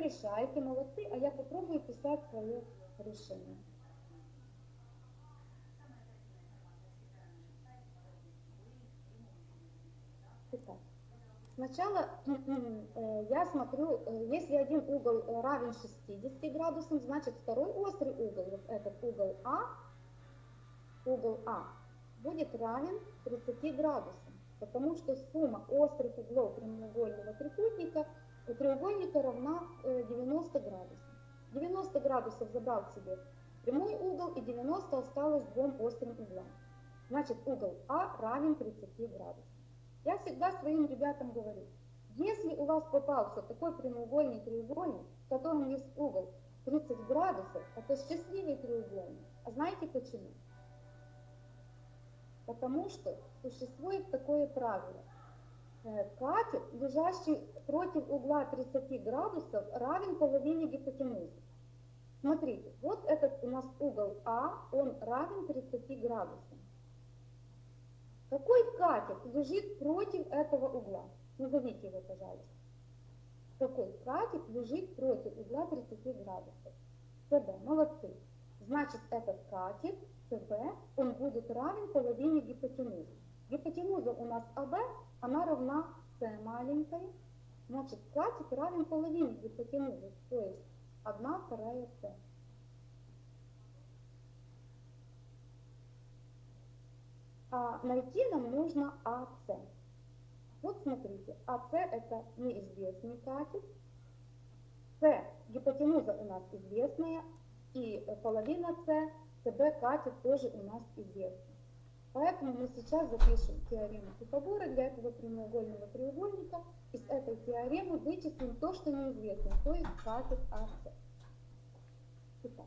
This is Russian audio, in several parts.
вы решаете, молодцы, а я попробую писать свое решение. Итак, сначала э, я смотрю, э, если один угол э, равен 60 градусам, значит второй острый угол, вот этот угол А, угол А, будет равен 30 градусам, потому что сумма острых углов прямоугольного трикутника у треугольника равна 90 градусов. 90 градусов забрал себе прямой угол и 90 осталось двум острым углам. Значит угол А равен 30 градусам. Я всегда своим ребятам говорю, если у вас попался такой прямоугольный треугольник, в котором есть угол 30 градусов, это счастливый треугольник. А знаете почему? Потому что существует такое правило. Катет, лежащий против угла 30 градусов, равен половине гипотенузы. Смотрите, вот этот у нас угол А, он равен 30 градусам. Какой катет лежит против этого угла? Назовите его, пожалуйста. Какой катет лежит против угла 30 градусов? СБ. Молодцы. Значит, этот катет СБ, он будет равен половине гипотенузы. Гипотенуза у нас АБ, она равна С маленькой. Значит, катет равен половине гипотенузы, то есть 1 вторая С. а найти нам нужно АС. Вот смотрите, АС это неизвестный катет, С гипотенуза у нас известная, и половина С, СБ катет тоже у нас известна. Поэтому мы сейчас запишем теорему Пифагора для этого прямоугольного треугольника. Из этой теоремы вычислим то, что неизвестно, то есть катет АС. Итак,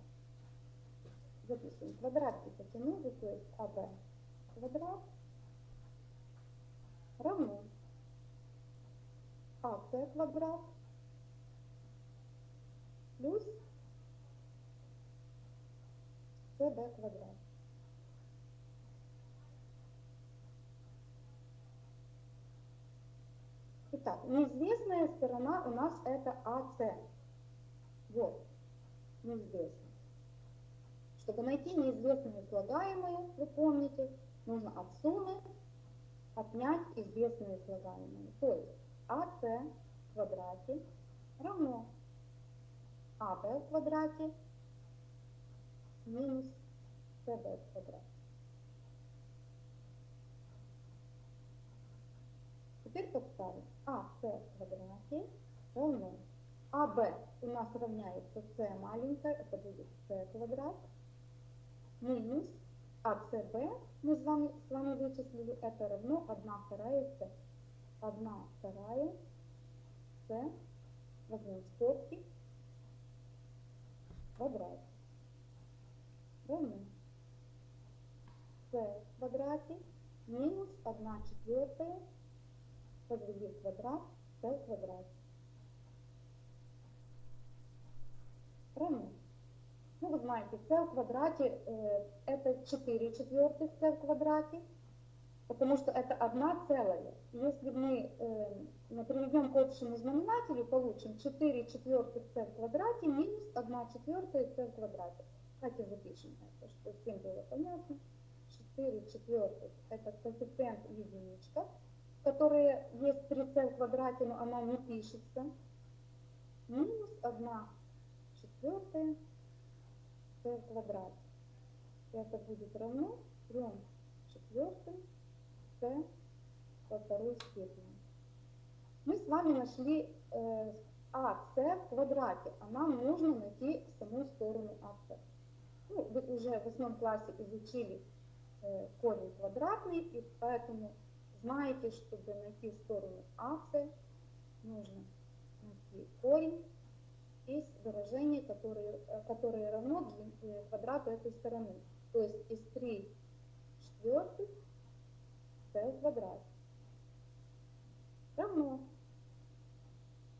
записываем квадрат гипотенузы, то есть АБ квадрат равно АС квадрат плюс СБ квадрат. Итак, неизвестная сторона у нас это АС. Вот, неизвестно. Чтобы найти неизвестные слагаемые, вы помните, нужно от суммы отнять известные слагаемые. То есть АС в квадрате равно АБ в квадрате минус СБ в квадрате. Теперь подставим АС в квадрате равно АБ у нас равняется С маленькая, это будет С квадрат, минус АСБ мы с вами, с вами вычислили, это равно 1 вторая С. 1 вторая С, возьмем скобки, квадрат. Равно С в квадрате минус 1 четвертая подвели в квадрат С в квадрате. Равно ну, вы знаете, c в квадрате э, это 4 четвертых c в квадрате, потому что это одна целая. Если мы э, приведем к общему знаменателю, получим 4 четвертых c в квадрате минус 1 четвертая c в квадрате. Давайте запишем это, чтобы всем было понятно. 4 четвертых это коэффициент единичка, которая есть при c в квадрате, но она не пишется. Минус 1 четвертая c в квадрате. Это будет равно 3 четвертым c во второй степени. Мы с вами нашли э, АС в квадрате, а нам нужно найти саму сторону АС. Ну, вы уже в восьмом классе изучили э, корень квадратный, и поэтому знаете, чтобы найти сторону АС, нужно найти корень из выражения, которое, э, которое равно э, квадрату этой стороны. То есть из 3 четвертых c в квадрате. Равно.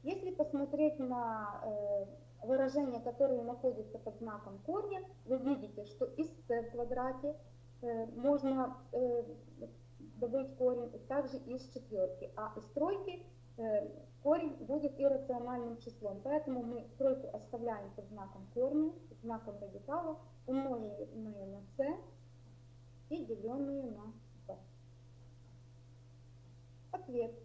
Если посмотреть на э, выражения, которые находятся под знаком корня, вы видите, что из c в квадрате э, можно э, добыть корень также из четверки, а из тройки э, корень будет иррациональным числом. Поэтому мы тройку оставляем под знаком корня, знаком радикала, умноженные на c и деленные на 2. Ответ.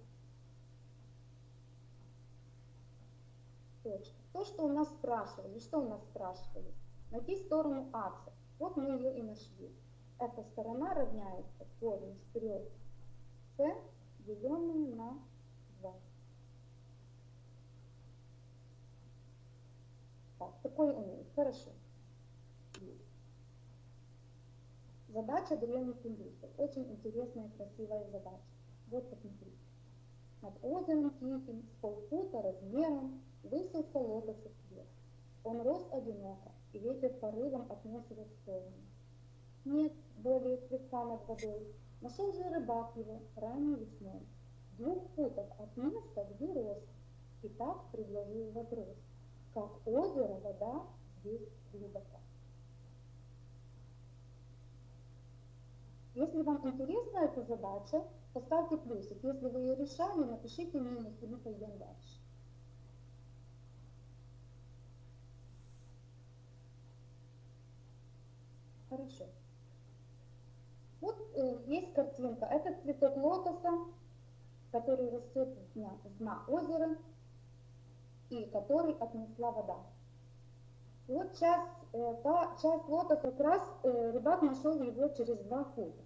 Точка. То, что у нас спрашивали, что у нас спрашивали? Найти сторону АЦ. Вот мы ее и нашли. Эта сторона равняется корень из 3 c деленное на 2. Так, такой умный. Хорошо. Задача древних индусов. Очень интересная, красивая задача. Вот посмотрите. Над озером тихим, с полфута размером, высился лотосов цвет. Он рос одиноко, и ветер порывом относил в сторону. Нет более цветка над водой. Нашел же рыбак его ранней весной. Двух футов от места, где рос, и так предложил вопрос. Как озеро вода здесь глубоко. Если вам интересна эта задача, поставьте плюсик. Если вы ее решали, напишите минус, и мы пойдем дальше. Хорошо. Есть картинка. Это цветок лотоса, который растет с дна, озера и который отнесла вода. Вот часть, э, часть лотоса как раз э, рыбак нашел его через два фута.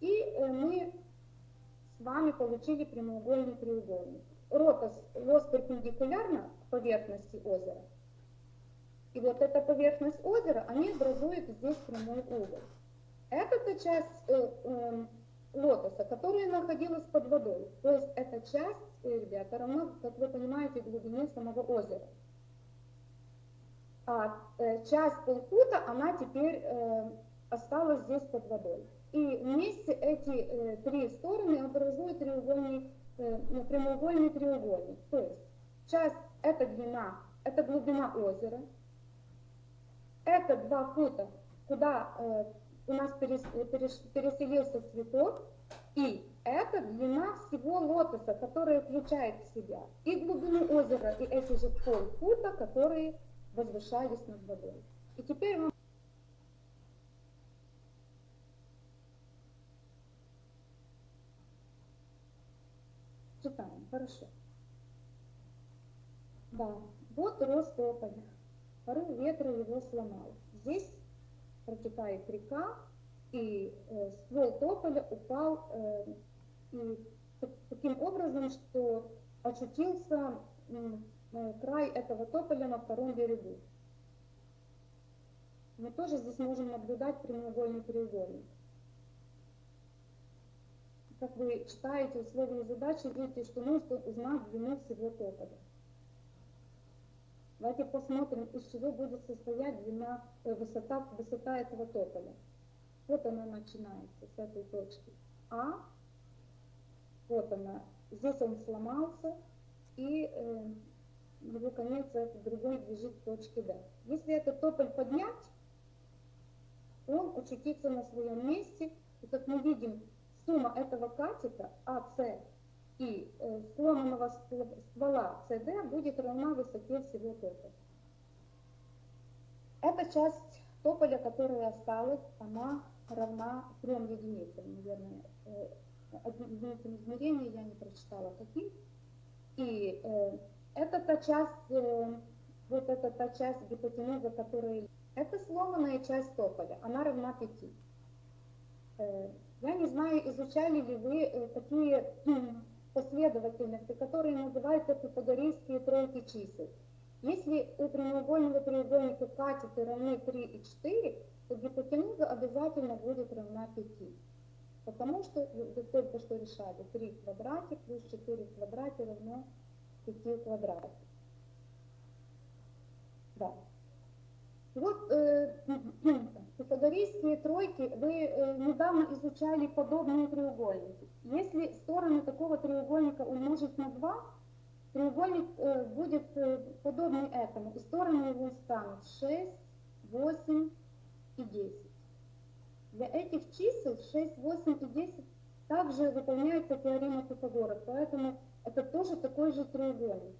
И э, мы с вами получили прямоугольный треугольник. Ротос рос перпендикулярно поверхности озера. И вот эта поверхность озера, они образуют здесь прямой угол. Это та часть э, э, лотоса, которая находилась под водой. То есть эта часть, э, ребята, равна, как вы понимаете, глубине самого озера. А э, часть полфута, она теперь э, осталась здесь под водой. И вместе эти э, три стороны образуют треугольный, э, ну, прямоугольный треугольник. То есть часть, это длина, это глубина озера, это два фута, куда э, у нас перес, переселился цветок, и это длина всего лотоса, которая включает в себя и глубину озера, и эти же полфута, которые возвышались над водой. И теперь мы читаем, хорошо. Да, вот рос тополь. Порыв ветра его сломал. Здесь протекает река, и э, ствол тополя упал э, и, таким образом, что очутился э, край этого тополя на втором берегу. Мы тоже здесь можем наблюдать прямоугольный треугольник. Как вы читаете условные задачи, видите, что нужно узнать длину всего тополя. Давайте посмотрим, из чего будет состоять длина, э, высота, высота этого тополя. Вот она начинается с этой точки А. Вот она. Здесь он сломался, и э, его конец этот другой лежит в точке D. Если этот тополь поднять, он очутится на своем месте. И как мы видим, сумма этого катета АС и э, сломанного ствола CD будет равна высоте всего тополя. Эта часть тополя, которая осталась, она равна трем единицам, наверное, э, единицам измерения я не прочитала каким. И э, это та часть, э, вот эта та часть гипотенуза, которая... Это сломанная часть тополя, она равна 5. Э, я не знаю, изучали ли вы э, такие последовательности, которые называются пифагорейские тройки чисел. Если у прямоугольного треугольника катеты равны 3 и 4, то гипотенуза обязательно будет равна 5. Потому что вы только что решали 3 в квадрате плюс 4 в квадрате равно 5 в квадрате. Да. Вот э, пифагорейские тройки, вы э, недавно изучали подобные треугольники. Если стороны такого треугольника умножить на 2, треугольник э, будет э, подобный этому, и стороны его станут 6, 8 и 10. Для этих чисел 6, 8 и 10 также выполняется теорема Пифагора, поэтому Это тоже такой же треугольник.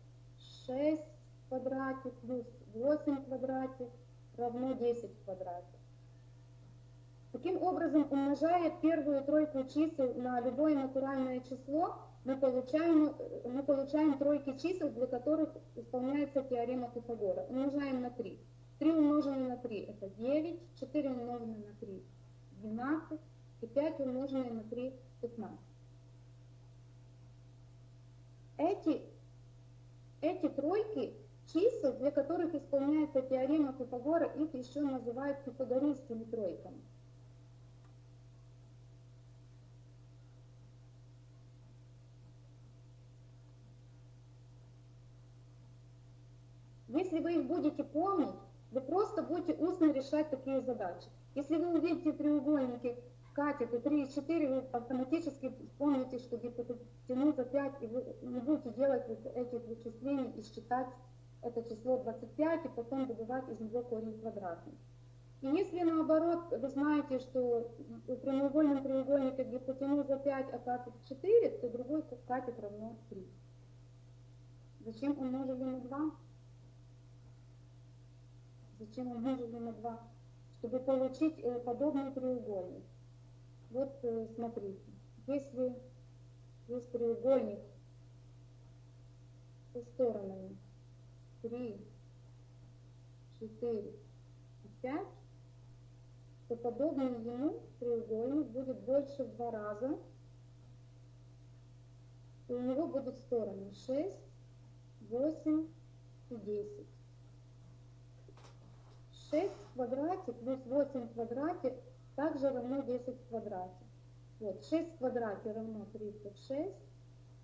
6 в квадрате плюс 8 в квадрате равно 10 в квадрате. Таким образом, умножая первую тройку чисел на любое натуральное число, мы получаем, мы получаем тройки чисел, для которых исполняется теорема Пифагора. Умножаем на 3. 3 умноженное на 3 это 9, 4 умноженное на 3 12 и 5 умноженное на 3 15. Эти, эти тройки чисел, для которых исполняется теорема Пифагора, их еще называют пифагорейскими тройками. Если вы их будете помнить, вы просто будете устно решать такие задачи. Если вы увидите треугольники катеты 3 и 4, вы автоматически вспомните, что гипотенуза 5, и вы не будете делать вот эти вычисления и считать это число 25, и потом добывать из него корень квадратный. И если наоборот вы знаете, что у прямоугольном треугольнике гипотенуза 5, а катет 4, то другой катет равно 3. Зачем умножили на 2? Зачем умножили на 2? Чтобы получить э, подобный треугольник. Вот э, смотрите, если есть треугольник со сторонами 3, 4 и 5, то подобный ему треугольник будет больше в два раза, и у него будут стороны 6, 8 и 10. 6 в квадрате плюс 8 в квадрате также равно 10 в квадрате. Вот, 6 в квадрате равно 36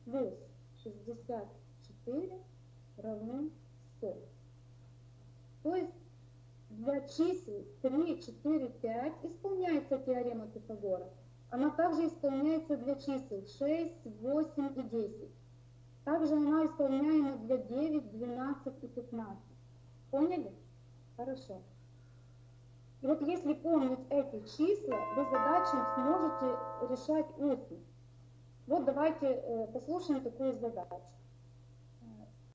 плюс 64 равно 100. То есть для чисел 3, 4, 5 исполняется теорема Пифагора. Она также исполняется для чисел 6, 8 и 10. Также она исполняема для 9, 12 и 15. Поняли? Хорошо. И вот если помнить эти числа, вы задачи сможете решать устно. Вот давайте э, послушаем такую задачу.